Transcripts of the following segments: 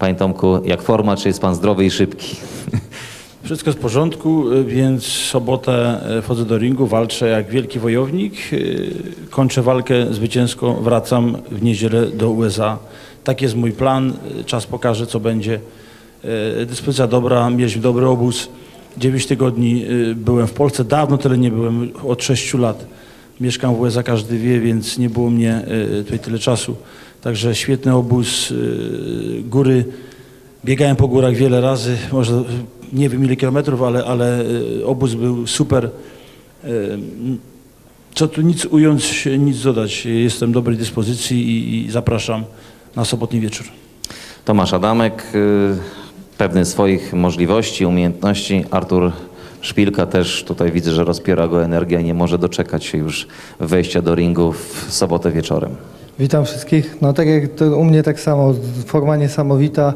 Panie Tomku, jak forma, czy jest Pan zdrowy i szybki? Wszystko w porządku, więc sobotę y, wchodzę do ringu, walczę jak wielki wojownik, y, kończę walkę zwycięsko, wracam w niedzielę do USA. Tak jest mój plan, y, czas pokaże co będzie. Dyspozycja dobra, mieliśmy dobry obóz. 9 tygodni byłem w Polsce, dawno tyle nie byłem, od 6 lat. Mieszkam w USA, każdy wie, więc nie było mnie y, tutaj tyle czasu. Także świetny obóz, y, góry, Biegałem po górach wiele razy, może nie wiem ile kilometrów, ale, ale y, obóz był super. Co tu nic ująć, nic dodać. Jestem dobrej dyspozycji i, i zapraszam na sobotni wieczór. Tomasz Adamek, y, pewny swoich możliwości, umiejętności. Artur Szpilka też tutaj widzę, że rozpiera go energia i nie może doczekać się już wejścia do ringu w sobotę wieczorem. Witam wszystkich. No tak jak to u mnie tak samo, forma niesamowita.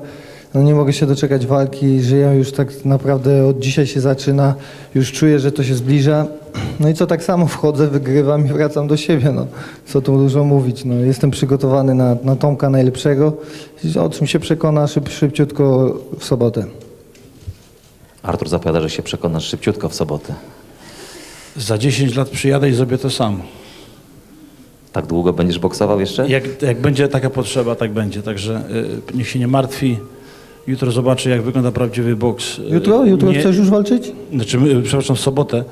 No nie mogę się doczekać walki, żyję już tak naprawdę od dzisiaj się zaczyna, już czuję, że to się zbliża. No i co tak samo wchodzę, wygrywam i wracam do siebie. No. Co tu dużo mówić. No, jestem przygotowany na, na Tomka najlepszego. O czym się przekona szyb, szybciutko w sobotę. Artur zapowiada, że się przekonasz szybciutko w sobotę. Za 10 lat przyjadę i zrobię to samo. Tak długo będziesz boksował jeszcze? Jak, jak będzie taka potrzeba, tak będzie. Także y, niech się nie martwi. Jutro zobaczy, jak wygląda prawdziwy boks. Y, Jutro? Jutro nie- chcesz już walczyć? Znaczy, y, przepraszam, w sobotę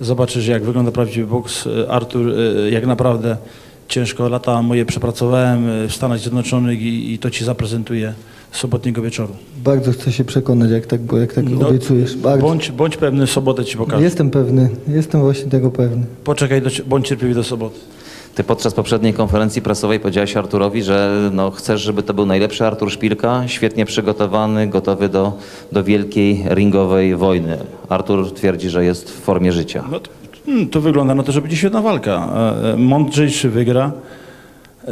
zobaczysz, jak wygląda prawdziwy boks. Y, Artur, y, jak naprawdę ciężko lata moje przepracowałem y, w Stanach Zjednoczonych i, i to ci zaprezentuję sobotniego wieczoru. Bardzo chcę się przekonać, jak tak, jak tak No, obiecujesz. Bardzo. Bądź, bądź pewny, w sobotę ci pokażę. Jestem pewny, jestem właśnie tego pewny. Poczekaj, do, bądź cierpliwy do soboty. Ty podczas poprzedniej konferencji prasowej powiedziałeś Arturowi, że no, chcesz, żeby to był najlepszy Artur Szpilka, świetnie przygotowany, gotowy do, do wielkiej ringowej wojny. Artur twierdzi, że jest w formie życia. No to, hmm, to wygląda na to, że będzie świetna walka. E, e, Mądrzejszy wygra. E,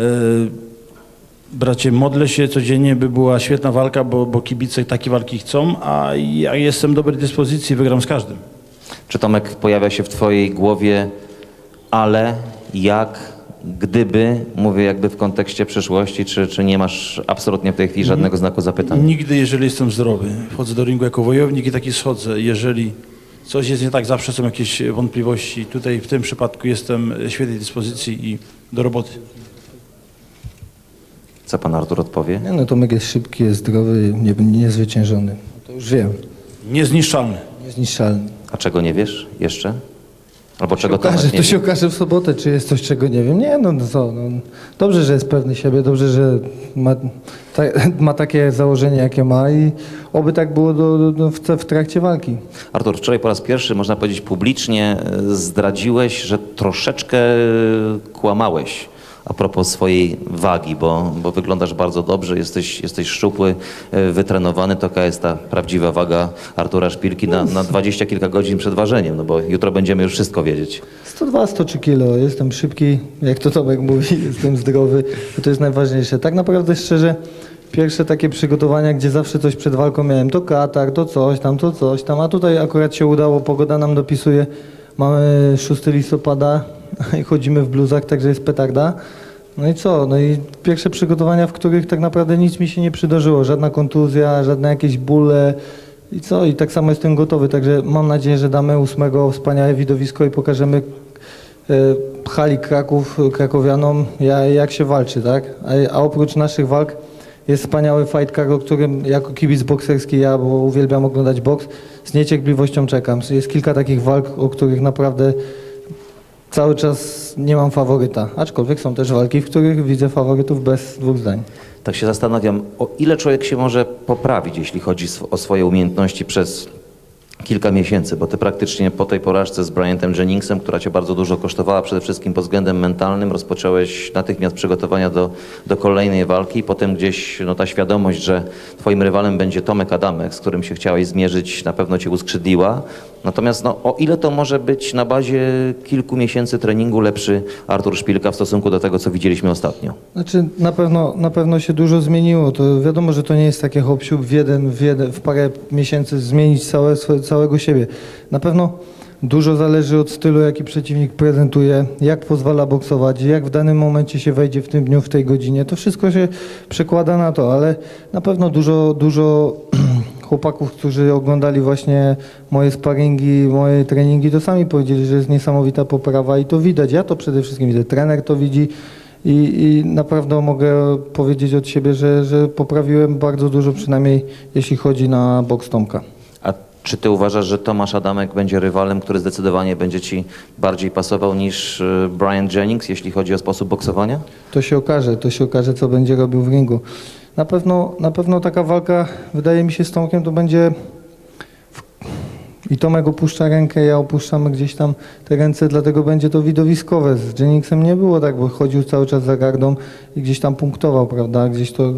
Bracie, modlę się codziennie, by była świetna walka, bo, bo kibice takie walki chcą, a ja jestem dobrej dyspozycji, wygram z każdym. Czy Tomek pojawia się w twojej głowie, ale jak, gdyby, mówię jakby w kontekście przyszłości, czy, czy nie masz absolutnie w tej chwili żadnego znaku zapytania? Nigdy, jeżeli jestem zdrowy, wchodzę do ringu jako wojownik i taki schodzę. Jeżeli coś jest nie tak, zawsze są jakieś wątpliwości. Tutaj w tym przypadku jestem w świetnej dyspozycji i do roboty. Co pan Artur odpowie? Nie no, Tomek jest szybki, jest zdrowy, nie, niezwyciężony. To już wiem. Niezniszczalny. Niezniszczalny. A czego nie wiesz jeszcze? Albo czego Okaże, Tomek nie to się okaże w sobotę, czy jest coś, czego nie wiem. Nie, no, no co, no, dobrze, że jest pewny siebie, dobrze, że ma, ta, ma takie założenie, jakie ma i oby tak było do, do, w, w trakcie walki. Artur, wczoraj po raz pierwszy, można powiedzieć publicznie, e, zdradziłeś, że troszeczkę kłamałeś a propos swojej wagi, bo, bo wyglądasz bardzo dobrze, jesteś, jesteś szczupły, e, wytrenowany. Taka jest ta prawdziwa waga Artura Szpilki na, na dwadzieścia kilka godzin przed ważeniem, no bo jutro będziemy już wszystko wiedzieć. 102, 103 kilo, jestem szybki, jak to Tomek mówi, jestem zdrowy, to jest najważniejsze. Tak naprawdę szczerze, pierwsze takie przygotowania, gdzie zawsze coś przed walką miałem, to katar, to coś tam, to coś tam, a tutaj akurat się udało, pogoda nam dopisuje, mamy 6 listopada i chodzimy w bluzach, także jest petarda. No i co? No i pierwsze przygotowania, w których tak naprawdę nic mi się nie przydarzyło, żadna kontuzja, żadne jakieś bóle, i co? I tak samo jestem gotowy, także mam nadzieję, że damy ósmego wspaniałe widowisko i pokażemy e, hali Kraków, krakowianom, ja, jak się walczy, tak? A, a oprócz naszych walk jest wspaniały fight card, o którym jako kibic bokserski ja, bo uwielbiam oglądać boks, z niecierpliwością czekam. Jest kilka takich walk, o których naprawdę cały czas nie mam faworyta. Aczkolwiek są też walki, w których widzę faworytów bez dwóch zdań. Tak się zastanawiam, o ile człowiek się może poprawić, jeśli chodzi o swoje umiejętności przez kilka miesięcy, bo ty praktycznie po tej porażce z Bryantem Jenningsem, która cię bardzo dużo kosztowała, przede wszystkim pod względem mentalnym, rozpocząłeś natychmiast przygotowania do, do kolejnej walki, potem gdzieś no, ta świadomość, że twoim rywalem będzie Tomek Adamek, z którym się chciałeś zmierzyć, na pewno cię uskrzydliła. Natomiast no, o ile to może być na bazie kilku miesięcy treningu lepszy Artur Szpilka w stosunku do tego, co widzieliśmy ostatnio? Znaczy na pewno, na pewno się dużo zmieniło. To wiadomo, że to nie jest takie hop w jeden, w jeden, w parę miesięcy zmienić całe, całego siebie. Na pewno Dużo zależy od stylu, jaki przeciwnik prezentuje, jak pozwala boksować, jak w danym momencie się wejdzie w tym dniu, w tej godzinie. To wszystko się przekłada na to, ale na pewno dużo, dużo chłopaków, którzy oglądali właśnie moje sparingi, moje treningi, to sami powiedzieli, że jest niesamowita poprawa i to widać. Ja to przede wszystkim widzę, trener to widzi i, i naprawdę mogę powiedzieć od siebie, że, że poprawiłem bardzo dużo, przynajmniej jeśli chodzi na boks Tomka. A czy ty uważasz, że Tomasz Adamek będzie rywalem, który zdecydowanie będzie ci bardziej pasował niż y, Brian Jennings, jeśli chodzi o sposób boksowania? To się okaże, to się okaże, co będzie robił w ringu. Na pewno, na pewno taka walka, wydaje mi się, z Tomkiem to będzie... I Tomek opuszcza rękę, ja opuszczam gdzieś tam te ręce, dlatego będzie to widowiskowe. Z Jenningsem nie było tak, bo chodził cały czas za gardą i gdzieś tam punktował, prawda? Gdzieś to...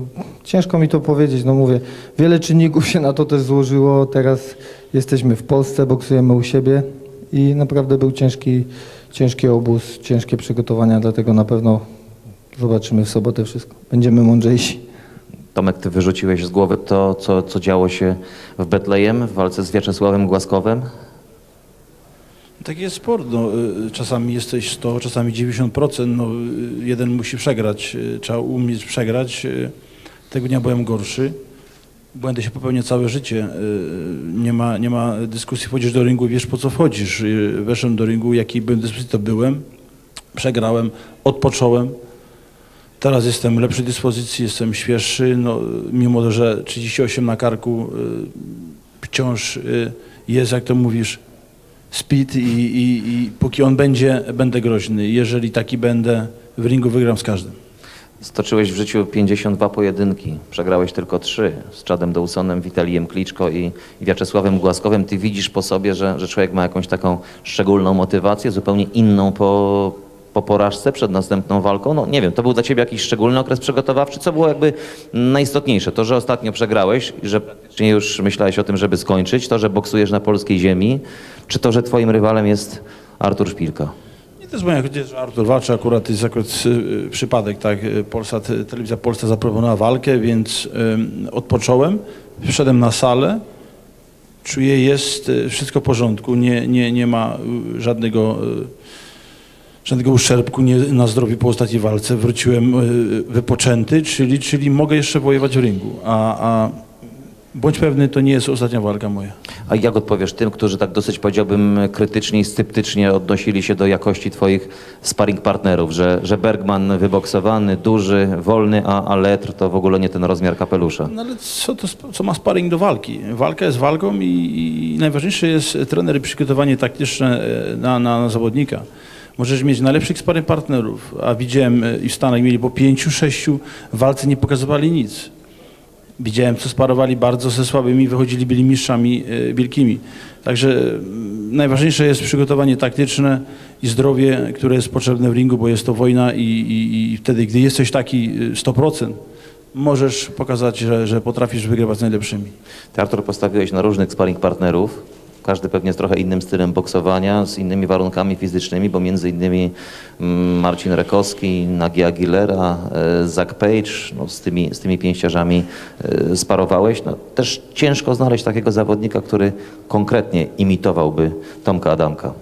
Ciężko mi to powiedzieć, no mówię. Wiele czynników się na to też złożyło. Teraz jesteśmy w Polsce, boksujemy u siebie i naprawdę był ciężki, ciężki obóz, ciężkie przygotowania, dlatego na pewno Zobaczymy w sobotę wszystko. Będziemy mądrzejsi. Tomek, ty wyrzuciłeś z głowy to, co, co działo się w Betlejem w walce z Wiaczesławem Głaskowem? Taki jest sport. No, y, czasami jesteś 100, czasami 90%. No, y, jeden musi przegrać. y, Trzeba umieć przegrać. Tego dnia byłem gorszy. Błędy się popełnia całe życie. Nie ma, nie ma dyskusji. Wchodzisz do ringu i wiesz po co wchodzisz. Weszłem do ringu, jaki byłem dyskusji, to byłem. Przegrałem, odpocząłem. Teraz jestem w lepszej dyspozycji, jestem świeższy. No, mimo, że 38 na karku y, wciąż y, jest, jak to mówisz, speed i, i, i póki on będzie, będę groźny. Jeżeli taki będę, w ringu wygram z każdym. Stoczyłeś w życiu 52 pojedynki, przegrałeś tylko 3 z Chadem Dawsonem, Witalijem Kliczko i, Wiaczesławem Głaskowem. Ty widzisz po sobie, że, że człowiek ma jakąś taką szczególną motywację, zupełnie inną po, po porażce przed następną walką? No nie wiem, to był dla ciebie jakiś szczególny okres przygotowawczy? Co było jakby najistotniejsze? To, że ostatnio przegrałeś że praktycznie już myślałeś o tym, żeby skończyć, to, że boksujesz na polskiej ziemi, czy to, że twoim rywalem jest Artur Szpilka? To jest moja chodzi, że Artur walczy, akurat jest akurat y, przypadek, tak, Polsat, Telewizja Polska zaproponowała walkę, więc y, odpocząłem, wszedłem na salę, czuję, jest y, wszystko w porządku, nie, nie, nie ma y, żadnego, y, żadnego uszczerbku nie, na zdrowiu po ostatniej walce, wróciłem y, wypoczęty, czyli, czyli mogę jeszcze wojować w ringu, a, a bądź pewny, to nie jest ostatnia walka moja. A jak odpowiesz tym, którzy tak dosyć powiedziałbym krytycznie i sceptycznie odnosili się do jakości twoich sparring partnerów, że, że Bergman wyboksowany, duży, wolny, a, a Letr to w ogóle nie ten rozmiar kapelusza? No ale co, to, co ma sparring do walki? Walka jest walką i, i najważniejsze jest trener i przygotowanie taktyczne e, na, na, na zawodnika. Możesz mieć najlepszych sparring partnerów, a widziałem e, i w Stanach mieli po pięciu, sześciu walce nie pokazywali nic. Widziałem, co sparowali bardzo ze słabymi, wychodzili, byli mistrzami e, wielkimi. Także najważniejsze jest przygotowanie taktyczne i zdrowie, które jest potrzebne w ringu, bo jest to wojna i, i, i wtedy, gdy jesteś taki e, 100%, możesz pokazać, że, że potrafisz wygrywać z najlepszymi. Ty, Artur, postawiłeś na różnych sparring partnerów, każdy pewnie z trochę innym stylem boksowania, z innymi warunkami fizycznymi, bo między innymi mm, Marcin Rekowski, Nagi Aguilera, e, Zach Page, no, z, tymi, z tymi pięściarzami e, sparowałeś. No, też ciężko znaleźć takiego zawodnika, który konkretnie imitowałby Tomka Adamka.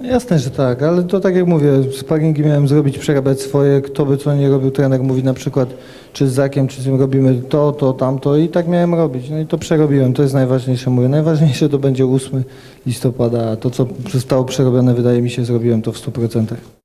Jasne, że tak, ale to tak jak mówię, sparingi miałem zrobić, przerabiać swoje, kto by co nie robił, trener mówi na przykład, czy z Zakiem, czy z tym robimy to, to, tamto i tak miałem robić. No i to przerobiłem, to jest najważniejsze, mówię. Najważniejsze to będzie 8 listopada, a to co zostało przerobione, wydaje mi się, zrobiłem to w 100%.